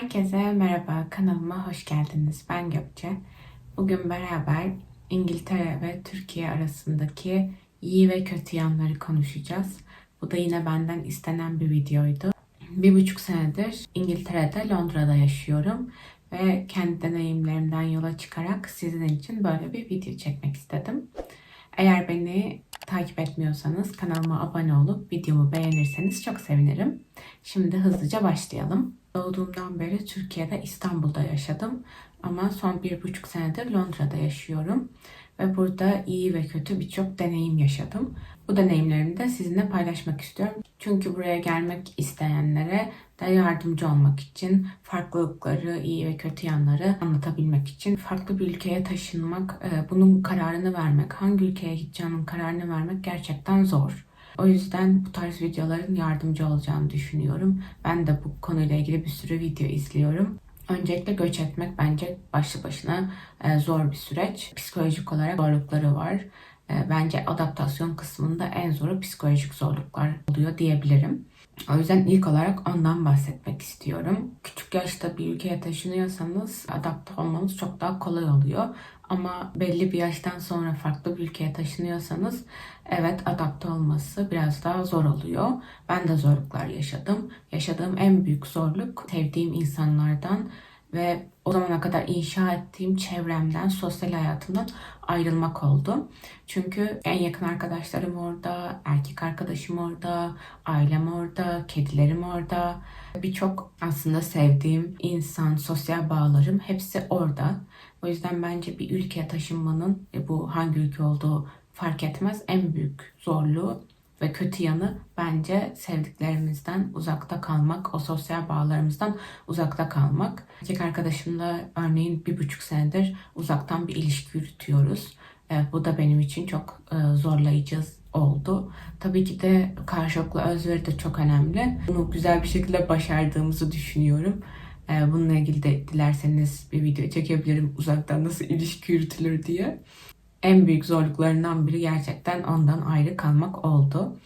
Herkese merhaba, kanalıma hoş geldiniz. Ben Gökçe. Bugün beraber İngiltere ve Türkiye arasındaki iyi ve kötü yanları konuşacağız. Bu da yine benden istenen bir videoydu. Bir buçuk senedir İngiltere'de, Londra'da yaşıyorum. Ve kendi deneyimlerimden yola çıkarak sizin için böyle bir video çekmek istedim. Eğer beni takip etmiyorsanız kanalıma abone olup videomu beğenirseniz çok sevinirim. Şimdi hızlıca başlayalım. Doğduğumdan beri Türkiye'de İstanbul'da yaşadım. Ama son bir buçuk senedir Londra'da yaşıyorum. Ve burada iyi ve kötü birçok deneyim yaşadım. Bu deneyimlerimi de sizinle paylaşmak istiyorum. Çünkü buraya gelmek isteyenlere de yardımcı olmak için, farklılıkları, iyi ve kötü yanları anlatabilmek için, farklı bir ülkeye taşınmak, e, bunun kararını vermek, hangi ülkeye gideceğinin kararını vermek gerçekten zor. O yüzden bu tarz videoların yardımcı olacağını düşünüyorum. Ben de bu konuyla ilgili bir sürü video izliyorum. Öncelikle göç etmek bence başlı başına e, zor bir süreç. Psikolojik olarak zorlukları var. E, Bence adaptasyon kısmında en zoru psikolojik zorluklar oluyor diyebilirim. O yüzden ilk olarak ondan bahsetmek istiyorum. Küçük yaşta bir ülkeye taşınıyorsanız adapte olmanız çok daha kolay oluyor. Ama belli bir yaştan sonra farklı bir ülkeye taşınıyorsanız evet adapte olması biraz daha zor oluyor. Ben de zorluklar yaşadım. Yaşadığım en büyük zorluk sevdiğim insanlardan ve o zamana kadar inşa ettiğim çevremden, sosyal hayatımdan ayrılmak oldu. Çünkü en yakın arkadaşlarım orada, erkek arkadaşım orada, ailem orada, kedilerim orada. Birçok aslında sevdiğim insan, sosyal bağlarım hepsi orada. O yüzden bence bir ülkeye taşınmanın e, bu hangi ülke olduğu fark etmez en büyük zorluğu ve kötü yanı bence sevdiklerimizden uzakta kalmak, o sosyal bağlarımızdan uzakta kalmak. Erkek arkadaşımla örneğin bir buçuk senedir uzaktan bir ilişki yürütüyoruz. E, bu da benim için çok e, zorlayıcı oldu. Tabii ki de karşılıklı özveri de çok önemli. Bunu güzel bir şekilde başardığımızı düşünüyorum. E, bununla ilgili de dilerseniz bir video çekebilirim uzaktan nasıl ilişki yürütülür diye en büyük zorluklarından biri gerçekten ondan ayrı kalmak oldu.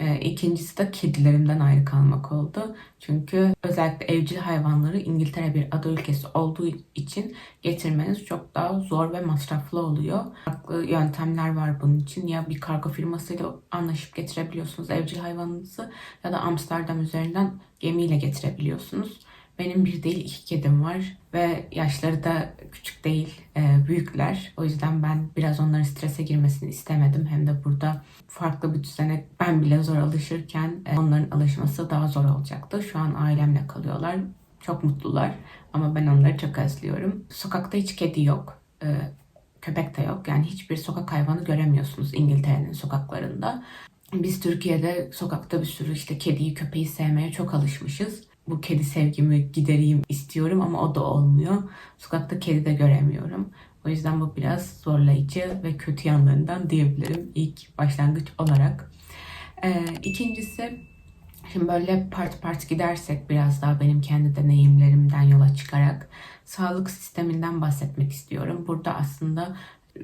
Ee, ikincisi de kedilerimden ayrı kalmak oldu. Çünkü özellikle evcil hayvanları İngiltere bir ada ülkesi olduğu için getirmeniz çok daha zor ve masraflı oluyor. Farklı yöntemler var bunun için. Ya bir kargo firmasıyla anlaşıp getirebiliyorsunuz evcil hayvanınızı ya da Amsterdam üzerinden gemiyle getirebiliyorsunuz. Benim bir değil iki kedim var ve yaşları da küçük değil, e, büyükler. O yüzden ben biraz onların strese girmesini istemedim. Hem de burada farklı bir düzene ben bile zor alışırken e, onların alışması daha zor olacaktı. Şu an ailemle kalıyorlar. Çok mutlular ama ben onları çok özlüyorum. Sokakta hiç kedi yok. E, köpek de yok. Yani hiçbir sokak hayvanı göremiyorsunuz İngiltere'nin sokaklarında. Biz Türkiye'de sokakta bir sürü işte kediyi, köpeği sevmeye çok alışmışız bu kedi sevgimi gidereyim istiyorum ama o da olmuyor. Sokakta kedi de göremiyorum. O yüzden bu biraz zorlayıcı ve kötü yanlarından diyebilirim ilk başlangıç olarak. Ee, ikincisi şimdi böyle part part gidersek biraz daha benim kendi deneyimlerimden yola çıkarak sağlık sisteminden bahsetmek istiyorum. Burada aslında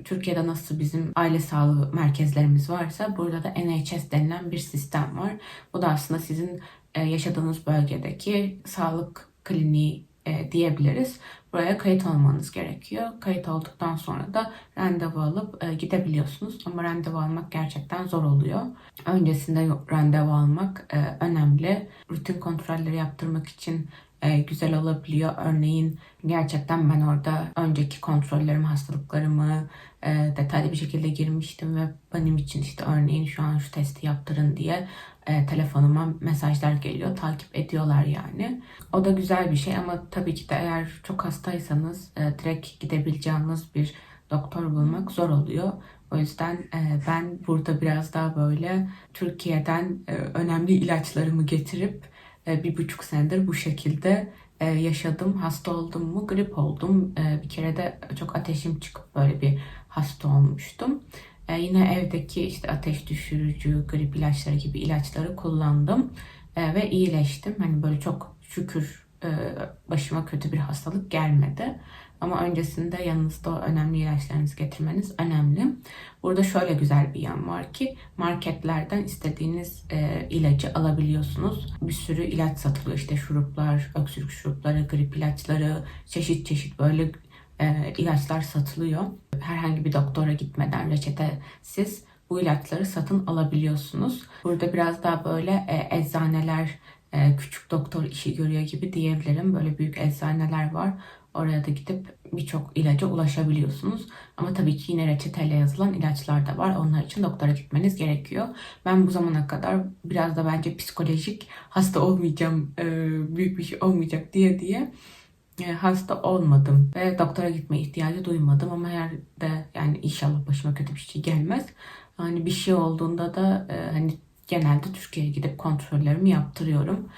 Türkiye'de nasıl bizim aile sağlığı merkezlerimiz varsa burada da NHS denilen bir sistem var. Bu da aslında sizin yaşadığınız bölgedeki sağlık kliniği e, diyebiliriz. Buraya kayıt olmanız gerekiyor. Kayıt olduktan sonra da randevu alıp e, gidebiliyorsunuz. Ama randevu almak gerçekten zor oluyor. Öncesinde randevu almak önemli. Rutin kontrolleri yaptırmak için güzel olabiliyor. Örneğin gerçekten ben orada önceki kontrollerimi, hastalıklarımı detaylı bir şekilde girmiştim ve benim için işte örneğin şu an şu testi yaptırın diye e, telefonuma mesajlar geliyor. Takip ediyorlar yani. O da güzel bir şey ama tabii ki de eğer çok hastaysanız e, direkt gidebileceğiniz bir doktor bulmak zor oluyor. O yüzden e, ben burada biraz daha böyle Türkiye'den e, önemli ilaçlarımı getirip e, bir buçuk senedir bu şekilde e, yaşadım. Hasta oldum mu? Grip oldum. E, bir kere de çok ateşim çıkıp böyle bir hasta olmuştum. E, yine evdeki işte ateş düşürücü, grip ilaçları gibi ilaçları kullandım e, ve iyileştim. Hani böyle çok şükür e, başıma kötü bir hastalık gelmedi. Ama öncesinde yanınızda önemli ilaçlarınızı getirmeniz önemli. Burada şöyle güzel bir yan var ki marketlerden istediğiniz e, ilacı alabiliyorsunuz. Bir sürü ilaç satılıyor işte şuruplar, öksürük şurupları, grip ilaçları, çeşit çeşit böyle e, ilaçlar satılıyor. Herhangi bir doktora gitmeden reçetesiz bu ilaçları satın alabiliyorsunuz. Burada biraz daha böyle e, eczaneler e, küçük doktor işi görüyor gibi diyebilirim. Böyle büyük eczaneler var. Oraya da gidip birçok ilaca ulaşabiliyorsunuz. Ama tabii ki yine reçeteyle yazılan ilaçlar da var. Onlar için doktora gitmeniz gerekiyor. Ben bu zamana kadar biraz da bence psikolojik hasta olmayacağım, e, büyük bir şey olmayacak diye diye hasta olmadım ve doktora gitmeye ihtiyacı duymadım ama eğer de yani inşallah başıma kötü bir şey gelmez. Hani bir şey olduğunda da e, hani genelde Türkiye'ye gidip kontrollerimi yaptırıyorum.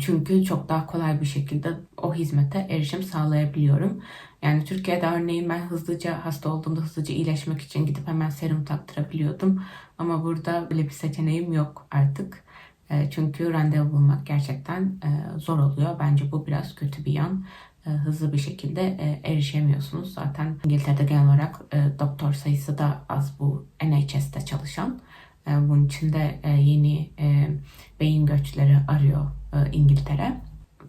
Çünkü çok daha kolay bir şekilde o hizmete erişim sağlayabiliyorum. Yani Türkiye'de örneğin ben hızlıca hasta olduğumda hızlıca iyileşmek için gidip hemen serum taktırabiliyordum. Ama burada böyle bir seçeneğim yok artık. E, çünkü randevu bulmak gerçekten e, zor oluyor. Bence bu biraz kötü bir yan. E, hızlı bir şekilde erişemiyorsunuz. Zaten İngiltere'de genel olarak doktor sayısı da az bu NHS'te çalışan. Bunun için de yeni beyin göçleri arıyor İngiltere.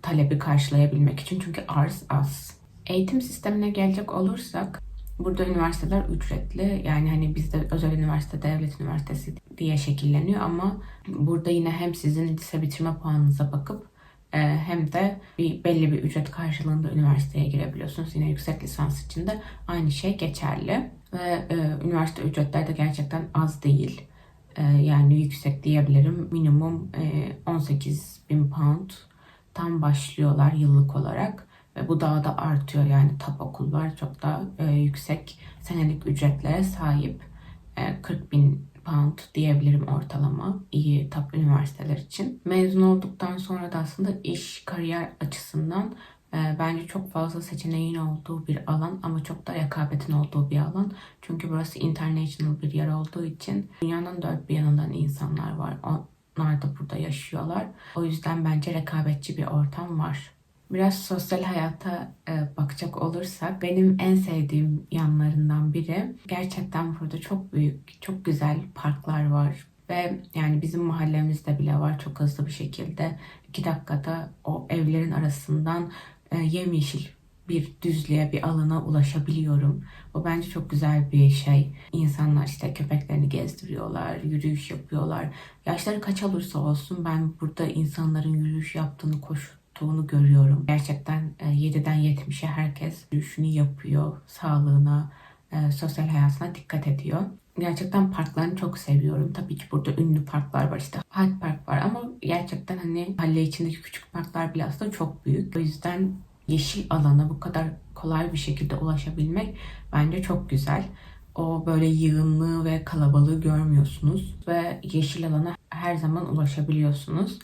Talebi karşılayabilmek için çünkü arz az. Eğitim sistemine gelecek olursak Burada üniversiteler ücretli. Yani hani bizde özel üniversite, devlet üniversitesi diye şekilleniyor ama burada yine hem sizin lise bitirme puanınıza bakıp e, hem de bir belli bir ücret karşılığında üniversiteye girebiliyorsunuz. Yine yüksek lisans için de aynı şey geçerli. Ve e, üniversite ücretleri de gerçekten az değil. E, yani yüksek diyebilirim. Minimum 18 bin pound tam başlıyorlar yıllık olarak. Ve bu daha da artıyor yani top okullar çok daha e, yüksek senelik ücretlere sahip. E, 40 bin pound diyebilirim ortalama iyi top üniversiteler için. Mezun olduktan sonra da aslında iş, kariyer açısından e, bence çok fazla seçeneğin olduğu bir alan ama çok da rekabetin olduğu bir alan. Çünkü burası international bir yer olduğu için dünyanın dört bir yanından insanlar var. Onlar da burada yaşıyorlar. O yüzden bence rekabetçi bir ortam var. Biraz sosyal hayata e, bakacak olursak benim en sevdiğim yanlarından biri gerçekten burada çok büyük, çok güzel parklar var. Ve yani bizim mahallemizde bile var çok hızlı bir şekilde. iki dakikada o evlerin arasından e, yemyeşil bir düzlüğe, bir alana ulaşabiliyorum. Bu bence çok güzel bir şey. İnsanlar işte köpeklerini gezdiriyorlar, yürüyüş yapıyorlar. Yaşları kaç olursa olsun ben burada insanların yürüyüş yaptığını, koşu tuttuğunu görüyorum. Gerçekten 7'den e, 70'e herkes yürüyüşünü yapıyor. Sağlığına, e, sosyal hayatına dikkat ediyor. Gerçekten parklarını çok seviyorum. Tabii ki burada ünlü parklar var işte. Hyde Park var ama gerçekten hani mahalle içindeki küçük parklar bile aslında çok büyük. O yüzden yeşil alana bu kadar kolay bir şekilde ulaşabilmek bence çok güzel. O böyle yığınlığı ve kalabalığı görmüyorsunuz ve yeşil alana her zaman ulaşabiliyorsunuz.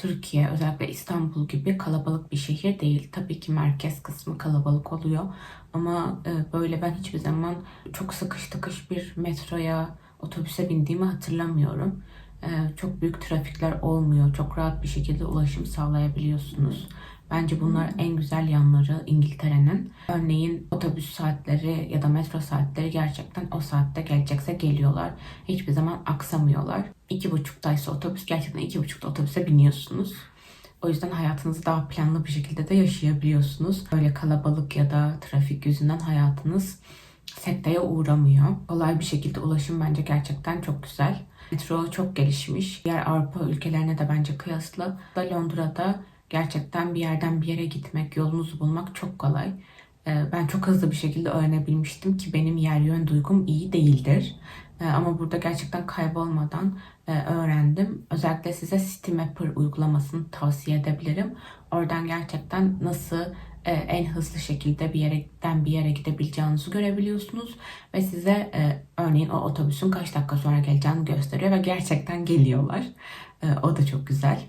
Türkiye özellikle İstanbul gibi kalabalık bir şehir değil. Tabii ki merkez kısmı kalabalık oluyor ama e, böyle ben hiçbir zaman çok sıkış tıkış bir metroya, otobüse bindiğimi hatırlamıyorum. E, çok büyük trafikler olmuyor. Çok rahat bir şekilde ulaşım sağlayabiliyorsunuz. Bence bunlar en güzel yanları İngiltere'nin. Örneğin otobüs saatleri ya da metro saatleri gerçekten o saatte gelecekse geliyorlar. Hiçbir zaman aksamıyorlar. İki buçuktaysa otobüs gerçekten iki buçukta otobüse biniyorsunuz. O yüzden hayatınızı daha planlı bir şekilde de yaşayabiliyorsunuz. Böyle kalabalık ya da trafik yüzünden hayatınız sekteye uğramıyor. Kolay bir şekilde ulaşım bence gerçekten çok güzel. Metro çok gelişmiş. Diğer Avrupa ülkelerine de bence kıyasla da Londra'da gerçekten bir yerden bir yere gitmek, yolunuzu bulmak çok kolay. Ee, ben çok hızlı bir şekilde öğrenebilmiştim ki benim yer yön duygum iyi değildir. Ee, ama burada gerçekten kaybolmadan e, öğrendim. Özellikle size City Mapper uygulamasını tavsiye edebilirim. Oradan gerçekten nasıl e, en hızlı şekilde bir yerden bir yere gidebileceğinizi görebiliyorsunuz ve size e, örneğin o otobüsün kaç dakika sonra geleceğini gösteriyor ve gerçekten geliyorlar. O da çok güzel.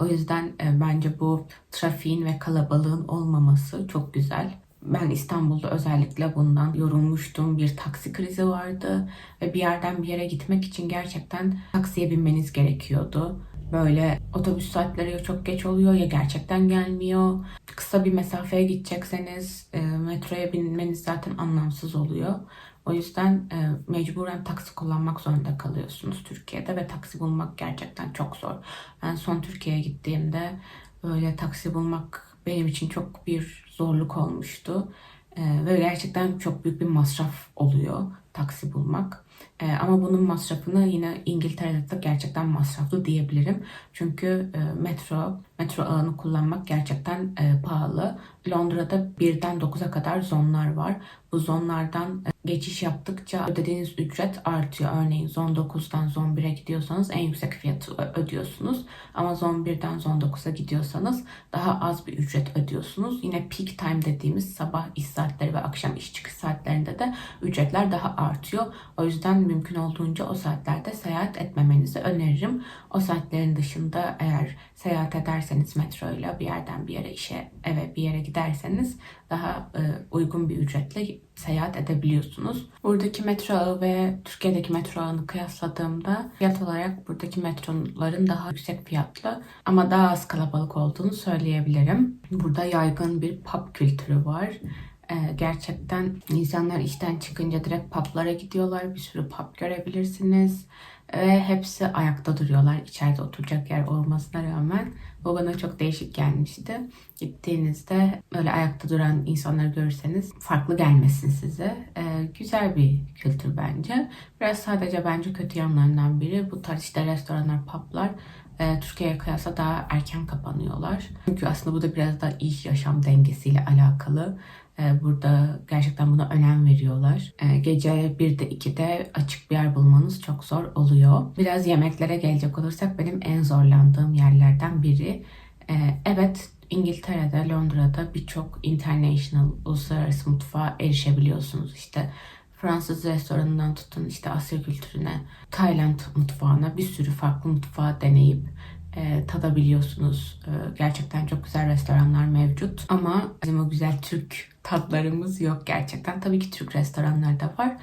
O yüzden bence bu trafiğin ve kalabalığın olmaması çok güzel. Ben İstanbul'da özellikle bundan yorulmuştum. Bir taksi krizi vardı ve bir yerden bir yere gitmek için gerçekten taksiye binmeniz gerekiyordu. böyle otobüs saatleri ya çok geç oluyor ya gerçekten gelmiyor. Kısa bir mesafeye gidecekseniz e, metroya binmeniz zaten anlamsız oluyor. O yüzden e, mecburen taksi kullanmak zorunda kalıyorsunuz Türkiye'de ve taksi bulmak gerçekten çok zor. Ben son Türkiye'ye gittiğimde böyle taksi bulmak benim için çok bir zorluk olmuştu. E, ve gerçekten çok büyük bir masraf oluyor taksi bulmak. E, ama bunun masrafını yine İngiltere'de de gerçekten masraflı diyebilirim. Çünkü e, metro, metro ağını kullanmak gerçekten e, pahalı. Londra'da 1'den 9'a kadar zonlar var. Bu zonlardan e, geçiş yaptıkça ödediğiniz ücret artıyor. Örneğin zon 9'dan zon 1'e gidiyorsanız en yüksek fiyatı ödüyorsunuz. Ama zon 1'den zon 9'a gidiyorsanız daha az bir ücret ödüyorsunuz. Yine peak time dediğimiz sabah iş saatleri ve akşam iş çıkış saatlerinde de ücretler daha artıyor. O yüzden mümkün olduğunca o saatlerde seyahat etmemenizi öneririm. O saatlerin dışında eğer seyahat ederseniz metroyla bir yerden bir yere işe eve bir yere giderseniz daha e, uygun bir ücretle seyahat edebiliyorsunuz. Buradaki metro ağı ve Türkiye'deki metro ağını kıyasladığımda fiyat olarak buradaki metroların daha yüksek fiyatlı ama daha az kalabalık olduğunu söyleyebilirim. Burada yaygın bir pub kültürü var. Ee, gerçekten insanlar işten çıkınca direkt publara gidiyorlar. Bir sürü pub görebilirsiniz. Ve hepsi ayakta duruyorlar. İçeride oturacak yer olmasına rağmen. Bu bana çok değişik gelmişti. Gittiğinizde böyle ayakta duran insanları görürseniz farklı gelmesin size. Ee, güzel bir kültür bence. Biraz sadece bence kötü yanlarından biri. Bu tarz işte restoranlar, publar e, Türkiye'ye kıyasla daha erken kapanıyorlar. Çünkü aslında bu da biraz da iş yaşam dengesiyle alakalı. E, Burada gerçekten buna önem veriyorlar. E, Gece 1'de 2'de açık bir yer bulmanız çok zor oluyor. Biraz yemeklere gelecek olursak benim en zorlandığım yerlerden biri. E, Evet İngiltere'de, Londra'da birçok international, uluslararası mutfağa erişebiliyorsunuz. İşte Fransız restoranından tutun işte Asya kültürüne, Tayland mutfağına bir sürü farklı mutfağı deneyip e, tadabiliyorsunuz. E, gerçekten çok güzel restoranlar mevcut. Ama bizim o güzel Türk tatlarımız yok gerçekten. Tabii ki Türk restoranları da var.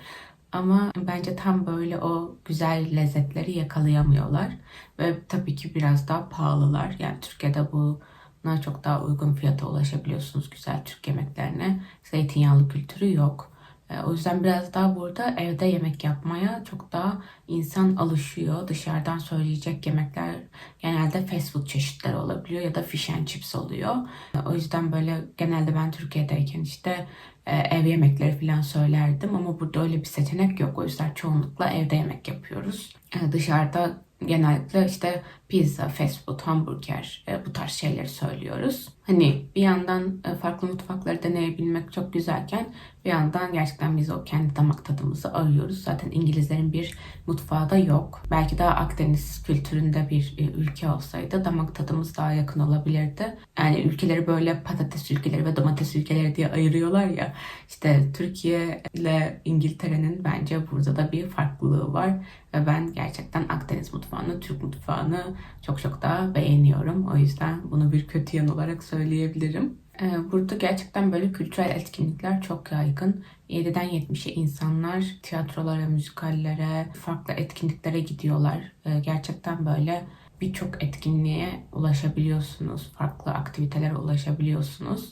Ama bence tam böyle o güzel lezzetleri yakalayamıyorlar. Ve tabii ki biraz daha pahalılar. Yani Türkiye'de buna çok daha uygun fiyata ulaşabiliyorsunuz güzel Türk yemeklerine. Zeytinyağlı kültürü yok. E, O yüzden biraz daha burada evde yemek yapmaya çok daha insan alışıyor. Dışarıdan söyleyecek yemekler genelde fast food çeşitleri olabiliyor ya da fish and chips oluyor. E, O yüzden böyle genelde ben Türkiye'deyken işte e, ev yemekleri falan söylerdim ama burada öyle bir seçenek yok. O yüzden çoğunlukla evde yemek yapıyoruz. E, Dışarıda genellikle işte pizza, fast food, hamburger e, bu tarz şeyleri söylüyoruz. Hani bir yandan e, farklı mutfakları deneyebilmek çok güzelken bir yandan gerçekten biz o kendi damak tadımızı arıyoruz. Zaten İngilizlerin bir mutfağı da yok. Belki daha Akdeniz kültüründe bir e, ülke olsaydı damak tadımız daha yakın olabilirdi. Yani ülkeleri böyle patates ülkeleri ve domates ülkeleri diye ayırıyorlar ya. İşte Türkiye ile İngiltere'nin bence burada da bir farklılığı var. Ve ben gerçekten Akdeniz mutfağını, Türk mutfağını çok çok daha beğeniyorum. O yüzden bunu bir kötü yan olarak söyleyebilirim. Ee, Burada gerçekten böyle kültürel etkinlikler çok yaygın. 7'den 70'e insanlar tiyatrolara, müzikallere, farklı etkinliklere gidiyorlar. Ee, Gerçekten böyle birçok etkinliğe ulaşabiliyorsunuz. Farklı aktivitelere ulaşabiliyorsunuz.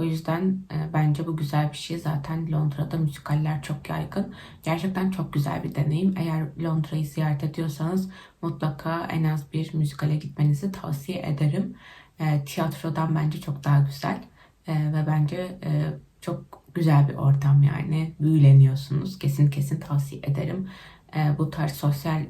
O yüzden e, bence bu güzel bir şey. Zaten Londra'da müzikaller çok yaygın. Gerçekten çok güzel bir deneyim. Eğer Londra'yı ziyaret ediyorsanız mutlaka en az bir müzikale gitmenizi tavsiye ederim. E, tiyatrodan bence çok daha güzel. E, ve bence e, çok güzel bir ortam yani. Büyüleniyorsunuz. Kesin kesin tavsiye ederim. E, bu tarz sosyal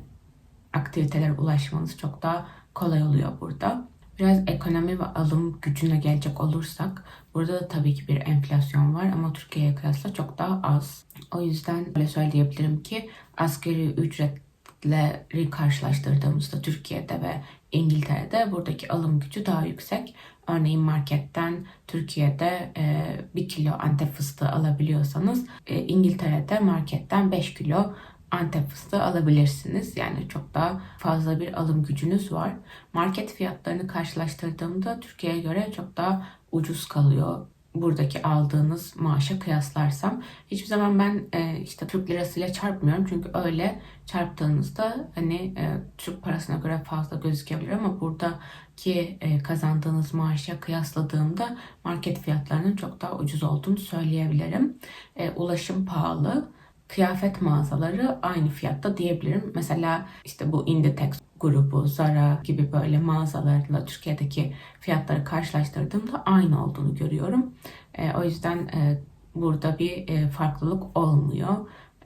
aktivitelere ulaşmanız çok daha kolay oluyor burada. Biraz ekonomi ve alım gücüne gelecek olursak burada da tabii ki bir enflasyon var ama Türkiye'ye kıyasla çok daha az. O yüzden böyle söyleyebilirim ki asgari ücretleri karşılaştırdığımızda Türkiye'de ve İngiltere'de buradaki alım gücü daha yüksek. Örneğin marketten Türkiye'de e, 1 kilo Antep fıstığı alabiliyorsanız e, İngiltere'de marketten 5 kilo Antep fıstığı alabilirsiniz. Yani çok daha fazla bir alım gücünüz var. Market fiyatlarını karşılaştırdığımda Türkiye'ye göre çok daha ucuz kalıyor. buradaki aldığınız maaşa kıyaslarsam hiçbir zaman ben e, işte Türk lirasıyla çarpmıyorum çünkü öyle çarptığınızda hani e, Türk parasına göre fazla gözükebilir ama buradaki e, kazandığınız maaşa kıyasladığımda market fiyatlarının çok daha ucuz olduğunu söyleyebilirim. E, ulaşım pahalı. Kıyafet mağazaları aynı fiyatta diyebilirim. Mesela işte bu Inditex grubu, Zara gibi böyle mağazalarla Türkiye'deki fiyatları karşılaştırdığımda aynı olduğunu görüyorum. E, o yüzden e, burada bir e, farklılık olmuyor.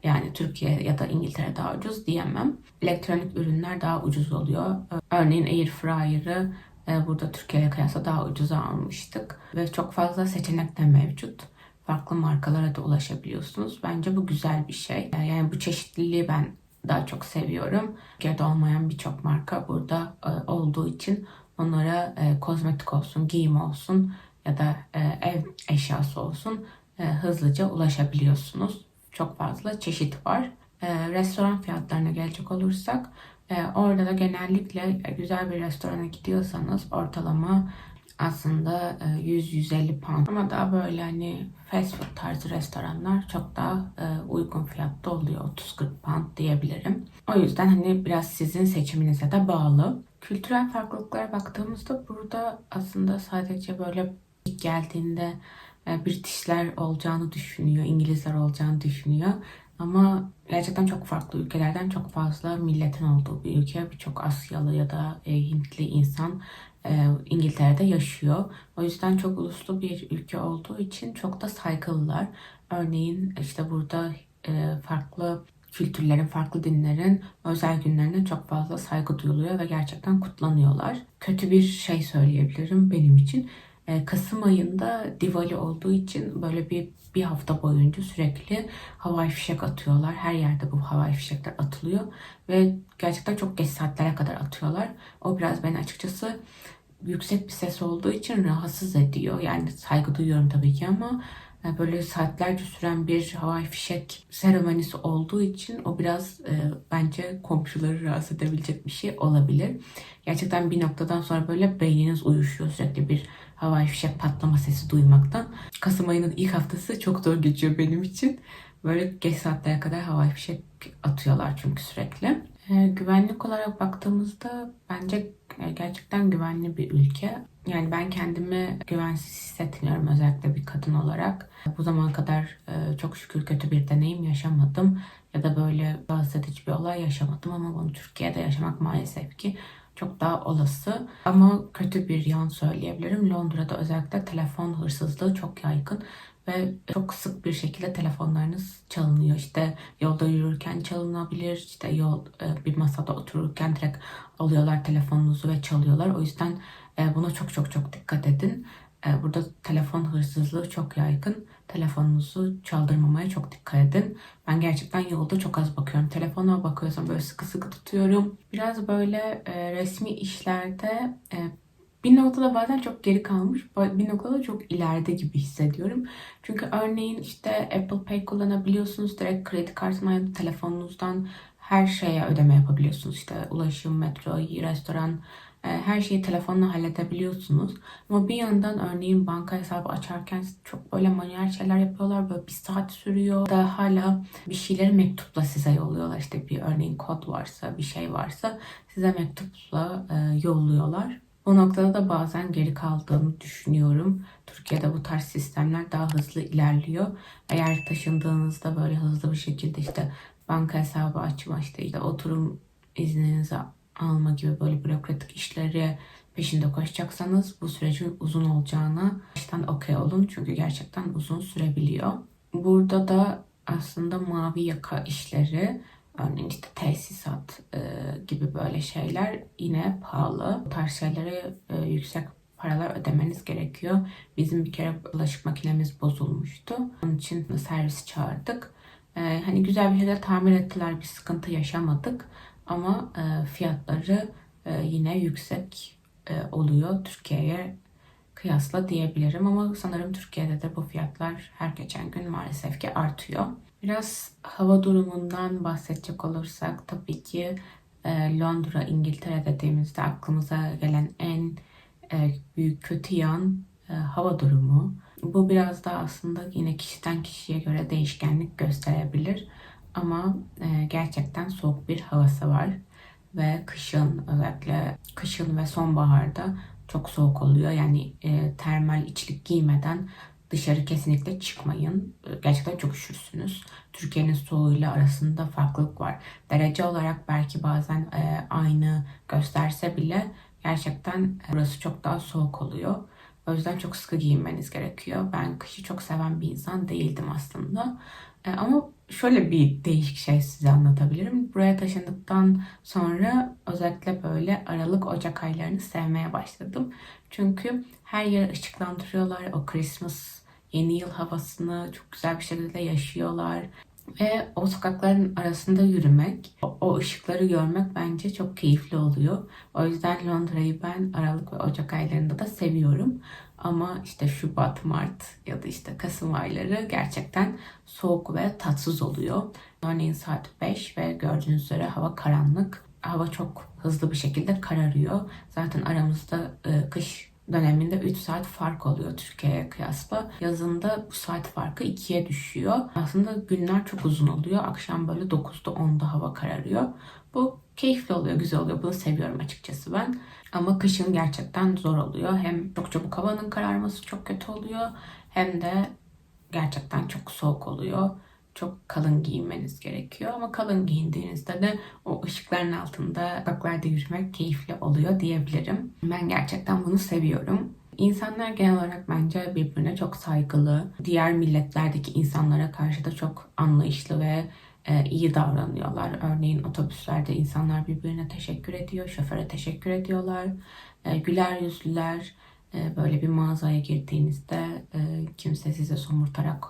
Yani Türkiye ya da İngiltere daha ucuz diyemem. Elektronik ürünler daha ucuz oluyor. Örneğin Air Fryer'ı e, burada Türkiye'ye kıyasla daha ucuza almıştık. Ve çok fazla seçenek de mevcut. Farklı markalara da ulaşabiliyorsunuz. Bence bu güzel bir şey. E, yani bu çeşitliliği ben daha çok seviyorum. Türkiye'de olmayan birçok marka burada e, olduğu için onlara e, kozmetik olsun, giyim olsun ya da e, ev eşyası olsun hızlıca ulaşabiliyorsunuz. Çok fazla çeşit var. Restoran fiyatlarına gelecek olursak orada da genellikle güzel bir restorana gidiyorsanız ortalama aslında 100-150 e, pound ama daha böyle hani fast food tarzı restoranlar çok daha e, uygun fiyatta oluyor 30-40 pound diyebilirim. O yüzden hani biraz sizin seçiminize de bağlı. Kültürel farklılıklara baktığımızda burada aslında sadece böyle ilk geldiğinde e, Britishler olacağını düşünüyor, İngilizler olacağını düşünüyor. Ama gerçekten çok farklı ülkelerden çok fazla milletin olduğu bir ülke. Birçok Asyalı ya da Hintli insan e, İngiltere'de yaşıyor. O yüzden çok uluslu bir ülke olduğu için çok da saygılılar. Örneğin işte burada e, farklı kültürlerin, farklı dinlerin özel günlerine çok fazla saygı duyuluyor ve gerçekten kutlanıyorlar. Kötü bir şey söyleyebilirim benim için. E, Kasım ayında Diwali olduğu için böyle bir bir hafta boyunca sürekli havai fişek atıyorlar. Her yerde bu havai fişekler atılıyor ve gerçekten çok geç saatlere kadar atıyorlar. O biraz beni açıkçası yüksek bir ses olduğu için rahatsız ediyor. Yani saygı duyuyorum tabii ki ama e, böyle saatlerce süren bir havai fişek seremonisi olduğu için o biraz e, bence komşuları rahatsız edebilecek bir şey olabilir. Gerçekten bir noktadan sonra böyle beyniniz uyuşuyor sürekli bir havai fişek patlama sesi duymaktan. Kasım ayının ilk haftası çok zor geçiyor benim için. Böyle geç saatlere kadar havai fişek atıyorlar çünkü sürekli. E, güvenlik olarak baktığımızda bence gerçekten güvenli bir ülke. Yani ben kendimi güvensiz hissetmiyorum özellikle bir kadın olarak. Bu zamana kadar e, çok şükür kötü bir deneyim yaşamadım ya da böyle rahatsız edici bir olay yaşamadım ama bunu Türkiye'de yaşamak maalesef ki çok daha olası. Ama kötü bir yan söyleyebilirim. Londra'da özellikle telefon hırsızlığı çok yaygın ve çok sık bir şekilde telefonlarınız çalınıyor. İşte yolda yürürken çalınabilir, işte yol e, bir masada otururken direkt alıyorlar telefonunuzu ve çalıyorlar. O yüzden e, buna çok çok çok dikkat edin. E, burada telefon hırsızlığı çok yaygın. Telefonunuzu çaldırmamaya çok dikkat edin. Ben gerçekten yolda çok az bakıyorum. Telefona bakıyorsam böyle sıkı sıkı tutuyorum. Biraz böyle resmi işlerde bir noktada bazen çok geri kalmış, bir noktada çok ileride gibi hissediyorum. Çünkü örneğin işte Apple Pay kullanabiliyorsunuz. Direkt kredi kartına ya da telefonunuzdan her şeye ödeme yapabiliyorsunuz. İşte ulaşım, metro, restoran, e, her şeyi telefonla halledebiliyorsunuz. Ama bir yandan örneğin banka hesabı açarken çok böyle manuel şeyler yapıyorlar. Böyle bir saat sürüyor. Da hala bir şeyleri mektupla size yolluyorlar. İşte bir örneğin kod varsa, bir şey varsa size mektupla e, yolluyorlar. O noktada da bazen geri kaldığımı düşünüyorum. Türkiye'de bu tarz sistemler daha hızlı ilerliyor. Eğer taşındığınızda böyle hızlı bir şekilde işte banka hesabı açma, işte, işte oturum izninizi alma gibi böyle bürokratik işleri peşinde koşacaksanız bu sürecin uzun olacağını baştan okey olun. Çünkü gerçekten uzun sürebiliyor. Burada da aslında mavi yaka işleri Örneğin işte tesisat e, gibi böyle şeyler yine pahalı. Bu tarz şeylere e, yüksek paralar ödemeniz gerekiyor. Bizim bir kere bulaşık makinemiz bozulmuştu. Onun için servis çağırdık. E, hani güzel bir şekilde tamir ettiler. Bir sıkıntı yaşamadık. Ama e, fiyatları e, yine yüksek e, oluyor Türkiye'ye kıyasla diyebilirim. Ama sanırım Türkiye'de de bu fiyatlar her geçen gün maalesef ki artıyor. Biraz hava durumundan bahsedecek olursak tabii ki e, Londra, İngiltere dediğimizde aklımıza gelen en e, büyük kötü yan e, hava durumu. Bu biraz daha aslında yine kişiden kişiye göre değişkenlik gösterebilir. Ama gerçekten soğuk bir havası var. Ve kışın özellikle kışın ve sonbaharda çok soğuk oluyor. Yani termal içlik giymeden dışarı kesinlikle çıkmayın. E, Gerçekten çok üşürsünüz. Türkiye'nin soğuğuyla arasında farklılık var. Derece olarak belki bazen e, aynı gösterse bile gerçekten burası çok daha soğuk oluyor. O yüzden çok sıkı giyinmeniz gerekiyor. Ben kışı çok seven bir insan değildim aslında. E, ama şöyle bir değişik şey size anlatabilirim. Buraya taşındıktan sonra özellikle böyle Aralık Ocak aylarını sevmeye başladım. Çünkü her yeri ışıklandırıyorlar. O Christmas yeni yıl havasını çok güzel bir şekilde yaşıyorlar. Ve o sokakların arasında yürümek, o, ışıkları görmek bence çok keyifli oluyor. O yüzden Londra'yı ben Aralık ve Ocak aylarında da seviyorum. Ama işte Şubat, Mart ya da işte Kasım ayları gerçekten soğuk ve tatsız oluyor. Örneğin saat 5 ve gördüğünüz üzere hava karanlık. Hava çok hızlı bir şekilde kararıyor. Zaten aramızda e, kış döneminde 3 saat fark oluyor Türkiye'ye kıyasla. Yazında bu saat farkı 2'ye düşüyor. Aslında günler çok uzun oluyor. Akşam böyle 9'da 10'da hava kararıyor. Bu keyifli oluyor, güzel oluyor. Bunu seviyorum açıkçası ben. Ama kışın gerçekten zor oluyor. Hem çok çabuk havanın kararması çok kötü oluyor. Hem de gerçekten çok soğuk oluyor. Çok kalın giyinmeniz gerekiyor. Ama kalın giyindiğinizde de o ışıkların altında sokaklarda yürümek keyifli oluyor diyebilirim. Ben gerçekten bunu seviyorum. İnsanlar genel olarak bence birbirine çok saygılı. Diğer milletlerdeki insanlara karşı da çok anlayışlı ve e, iyi davranıyorlar. Örneğin otobüslerde insanlar birbirine teşekkür ediyor, şoföre teşekkür ediyorlar. E, güler yüzlüler. E, böyle bir mağazaya girdiğinizde kimse size somurtarak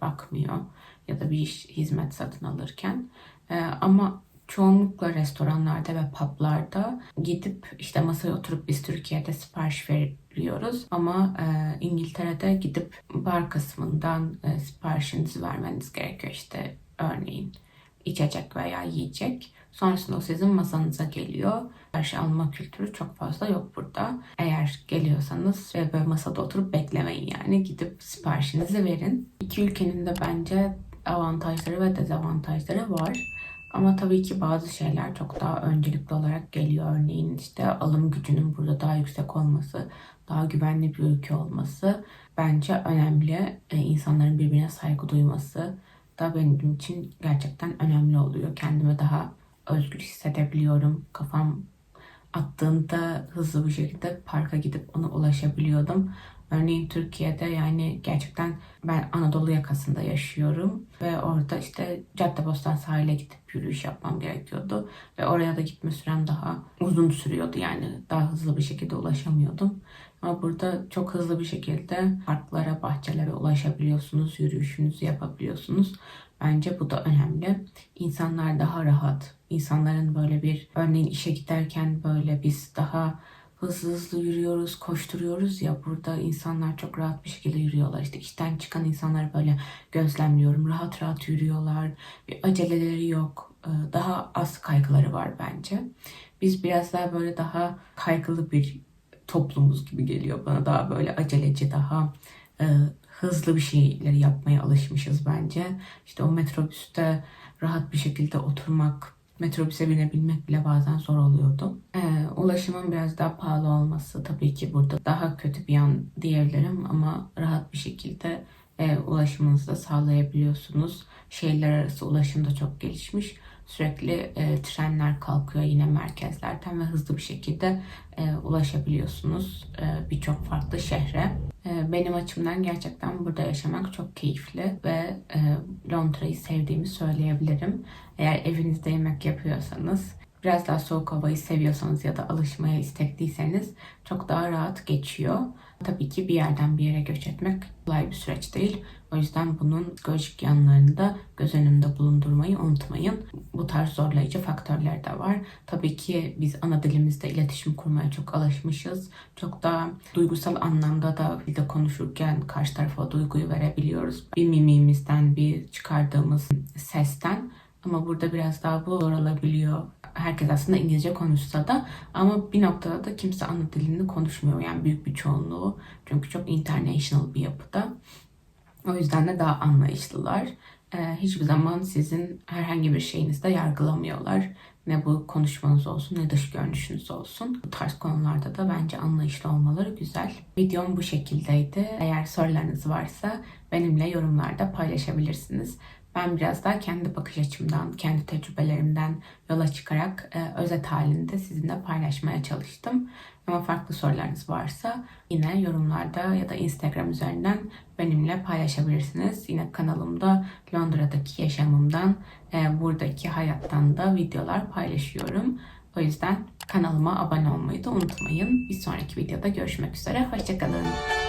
bakmıyor ya da bir iş, hizmet satın alırken. E, ama çoğunlukla restoranlarda ve publarda gidip işte masaya oturup biz Türkiye'de sipariş veriyoruz ama e, İngiltere'de gidip bar kısmından e, siparişinizi vermeniz gerekiyor işte örneğin içecek veya yiyecek. Sonrasında o sizin masanıza geliyor. Sipariş alma kültürü çok fazla yok burada. Eğer geliyorsanız ve böyle masada oturup beklemeyin yani. Gidip siparişinizi verin. İki ülkenin de bence avantajları ve dezavantajları var. Ama tabii ki bazı şeyler çok daha öncelikli olarak geliyor. Örneğin işte alım gücünün burada daha yüksek olması, daha güvenli bir ülke olması bence önemli. Ee, insanların birbirine saygı duyması da benim için gerçekten önemli oluyor. Kendimi daha özgür hissedebiliyorum. Kafam attığında hızlı bir şekilde parka gidip ona ulaşabiliyordum. Örneğin Türkiye'de yani gerçekten ben Anadolu yakasında yaşıyorum ve orada işte Caddebostan sahile gidip yürüyüş yapmam gerekiyordu ve oraya da gitme sürem daha uzun sürüyordu yani daha hızlı bir şekilde ulaşamıyordum. Ama burada çok hızlı bir şekilde parklara, bahçelere ulaşabiliyorsunuz, yürüyüşünüzü yapabiliyorsunuz. Bence bu da önemli. İnsanlar daha rahat. İnsanların böyle bir örneğin işe giderken böyle biz daha hızlı hızlı yürüyoruz, koşturuyoruz ya burada insanlar çok rahat bir şekilde yürüyorlar. İşte işten çıkan insanları böyle gözlemliyorum. Rahat rahat yürüyorlar. Bir aceleleri yok. Ee, Daha az kaygıları var bence. Biz biraz daha böyle daha kaygılı bir toplumuz gibi geliyor bana. Daha böyle aceleci, daha e, hızlı bir şeyleri yapmaya alışmışız bence. İşte o metrobüste rahat bir şekilde oturmak, metrobüse binebilmek bile bazen zor oluyordu. Ee, ulaşımın biraz daha pahalı olması tabii ki burada daha kötü bir yan diyebilirim ama rahat bir şekilde e, ulaşımınızı da sağlayabiliyorsunuz. Şehirler arası ulaşım da çok gelişmiş. Sürekli e, trenler kalkıyor yine merkezlerden ve hızlı bir şekilde e, ulaşabiliyorsunuz e, birçok farklı şehre. E, benim açımdan gerçekten burada yaşamak çok keyifli ve e, Londra'yı sevdiğimi söyleyebilirim. Eğer evinizde yemek yapıyorsanız, biraz daha soğuk havayı seviyorsanız ya da alışmaya istekliyseniz çok daha rahat geçiyor. Tabii ki bir yerden bir yere göç etmek kolay bir süreç değil. O yüzden bunun psikolojik yanlarını da göz önünde bulundurmayı unutmayın. Bu tarz zorlayıcı faktörler de var. Tabii ki biz ana dilimizde iletişim kurmaya çok alışmışız. Çok daha duygusal anlamda da bir de konuşurken karşı tarafa duyguyu verebiliyoruz. Bir mimimizden, bir çıkardığımız sesten Ama burada biraz daha bu zor olabiliyor. Herkes aslında İngilizce konuşsa da ama bir noktada da kimse ana dilini konuşmuyor. Yani büyük bir çoğunluğu. Çünkü çok international bir yapıda. O yüzden de daha anlayışlılar. Ee, hiçbir zaman sizin herhangi bir şeyinizde yargılamıyorlar. Ne bu konuşmanız olsun ne dış görünüşünüz olsun. Bu tarz konularda da bence anlayışlı olmaları güzel. Videom bu şekildeydi. Eğer sorularınız varsa benimle yorumlarda paylaşabilirsiniz. Ben biraz daha kendi bakış açımdan, kendi tecrübelerimden yola çıkarak e, özet halinde sizinle paylaşmaya çalıştım. Ama farklı sorularınız varsa yine yorumlarda ya da Instagram üzerinden benimle paylaşabilirsiniz. Yine kanalımda Londra'daki yaşamımdan, buradaki hayattan da videolar paylaşıyorum. O yüzden kanalıma abone olmayı da unutmayın. Bir sonraki videoda görüşmek üzere. Hoşçakalın.